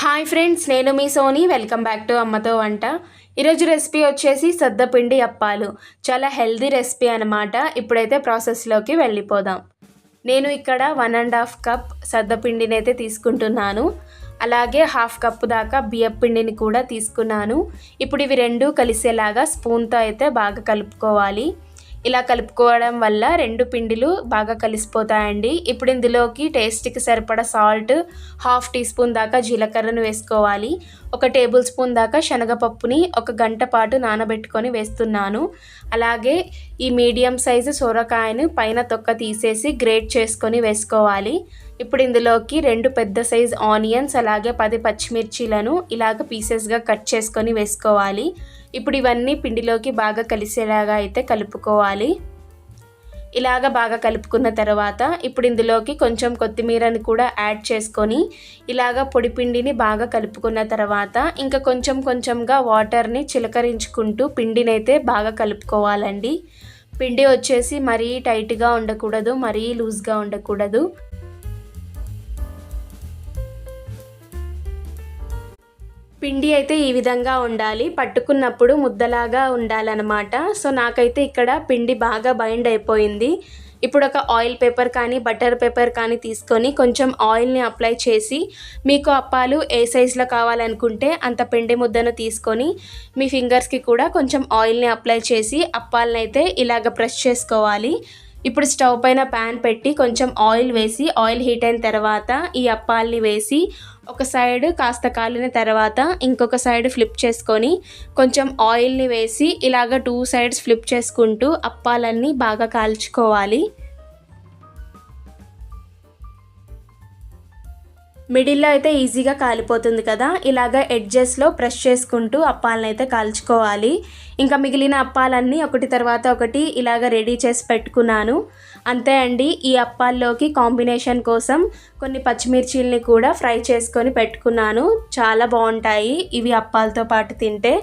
Hi friends నేను మీ Soni. Welcome back to అమ్మతో వంట. ఈరోజు రెసిపీ వచ్చేసి సద్దపిండి అప్పాలు. చాలా హెల్దీ రెసిపీ అనమాట ఇప్పుడైతే ప్రాసెస్లోకి వెళ్ళిపోదాం. నేను ఇక్కడ వన్ అండ్ హాఫ్ కప్ సద్దపిండిని అయితే తీసుకుంటున్నాను. అలాగే హాఫ్ కప్ దాకా బియ్యం పిండిని కూడా తీసుకున్నాను. ఇప్పుడు ఇవి రెండు కలిసేలాగా స్పూన్తో అయితే బాగా కలుపుకోవాలి. ఇలా కలుపుకోవడం వల్ల రెండు పిండిలు బాగా కలిసిపోతాయండి. ఇప్పుడు ఇందులోకి టేస్ట్కి సరిపడా సాల్ట్ హాఫ్ టీ స్పూన్ దాకా జీలకర్రను వేసుకోవాలి. ఒక టేబుల్ స్పూన్ దాకా శనగపప్పుని ఒక గంట పాటు నానబెట్టుకొని వేస్తున్నాను. అలాగే ఈ మీడియం సైజు సొరకాయను పైన తొక్క తీసేసి గ్రేట్ చేసుకొని వేసుకోవాలి. ఇప్పుడు ఇందులోకి రెండు పెద్ద సైజ్ ఆనియన్స్ అలాగే పది పచ్చిమిర్చీలను ఇలాగ పీసెస్గా కట్ చేసుకొని వేసుకోవాలి. ఇప్పుడు ఇవన్నీ పిండిలోకి బాగా కలిసేలాగా అయితే కలుపుకోవాలి. ఇలాగ బాగా కలుపుకున్న తర్వాత ఇప్పుడు ఇందులోకి కొంచెం కొత్తిమీరని కూడా యాడ్ చేసుకొని ఇలాగ పొడి పిండిని బాగా కలుపుకున్న తర్వాత ఇంకా కొంచెం కొంచెంగా వాటర్ని చిలకరించుకుంటూ పిండిని అయితే బాగా కలుపుకోవాలండి. పిండి వచ్చేసి మరీ టైట్గా ఉండకూడదు మరీ లూజ్గా ఉండకూడదు. పిండి అయితే ఈ విధంగా ఉండాలి. పట్టుకున్నప్పుడు ముద్దలాగా ఉండాలన్నమాట. సో నాకైతే ఇక్కడ పిండి బాగా బైండ్ అయిపోయింది. ఇప్పుడు ఒక ఆయిల్ పేపర్ కానీ బటర్ పేపర్ కానీ తీసుకొని కొంచెం ఆయిల్ని అప్లై చేసి మీకు అప్పాలు ఏ సైజులో కావాలనుకుంటే అంత పిండి ముద్దను తీసుకొని మీ ఫింగర్స్కి కూడా కొంచెం ఆయిల్ని అప్లై చేసి అప్పాలనైతే అయితే ఇలాగ ప్రెస్ చేసుకోవాలి. ఇప్పుడు స్టవ్ పైన ప్యాన్ పెట్టి కొంచెం ఆయిల్ వేసి ఆయిల్ హీట్ అయిన తర్వాత ఈ అప్పాలని వేసి ఒక సైడ్ కాస్త కాలిన తర్వాత ఇంకొక సైడ్ ఫ్లిప్ చేసుకొని కొంచెం ఆయిల్ని వేసి ఇలాగ టూ సైడ్స్ ఫ్లిప్ చేసుకుంటూ అప్పాలన్నీ బాగా కాల్చుకోవాలి. మిడిల్లో అయితే ఈజీగా కాలిపోతుంది కదా ఇలాగ ఎడ్జెస్లో ప్రెస్ చేసుకుంటూ అప్పాలను అయితే కాల్చుకోవాలి. ఇంకా మిగిలిన అప్పాలన్నీ ఒకటి తర్వాత ఒకటి ఇలాగ రెడీ చేసి పెట్టుకున్నాను. అంతే అండి ఈ అప్పాల్లోకి కాంబినేషన్ కోసం కొన్ని పచ్చిమిర్చిల్ని కూడా ఫ్రై చేసుకొని పెట్టుకున్నాను. చాలా బాగుంటాయి ఇవి అప్పాలతో పాటు తింటే.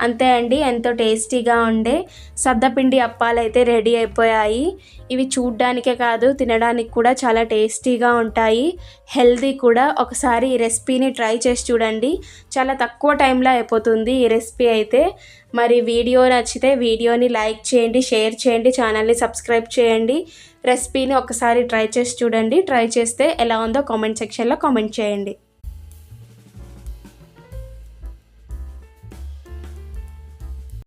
అంతే అండి ఎంతో టేస్టీగా ఉండే సద్దపిండి అప్పాలు అయితే రెడీ అయిపోయాయి. ఇవి చూడ్డానికే కాదు తినడానికి కూడా చాలా టేస్టీగా ఉంటాయి. హెల్దీ కూడా ఒకసారి ఈ రెసిపీని ట్రై చేసి చూడండి. చాలా తక్కువ టైంలో అయిపోతుంది ఈ రెసిపీ అయితే. మరి వీడియో నచ్చితే వీడియోని లైక్ చేయండి షేర్ చేయండి ఛానల్ని సబ్స్క్రైబ్ చేయండి. రెసిపీని ఒకసారి ట్రై చేసి చూడండి. ట్రై చేస్తే ఎలా ఉందో కామెంట్ సెక్షన్లో కామెంట్ చేయండి.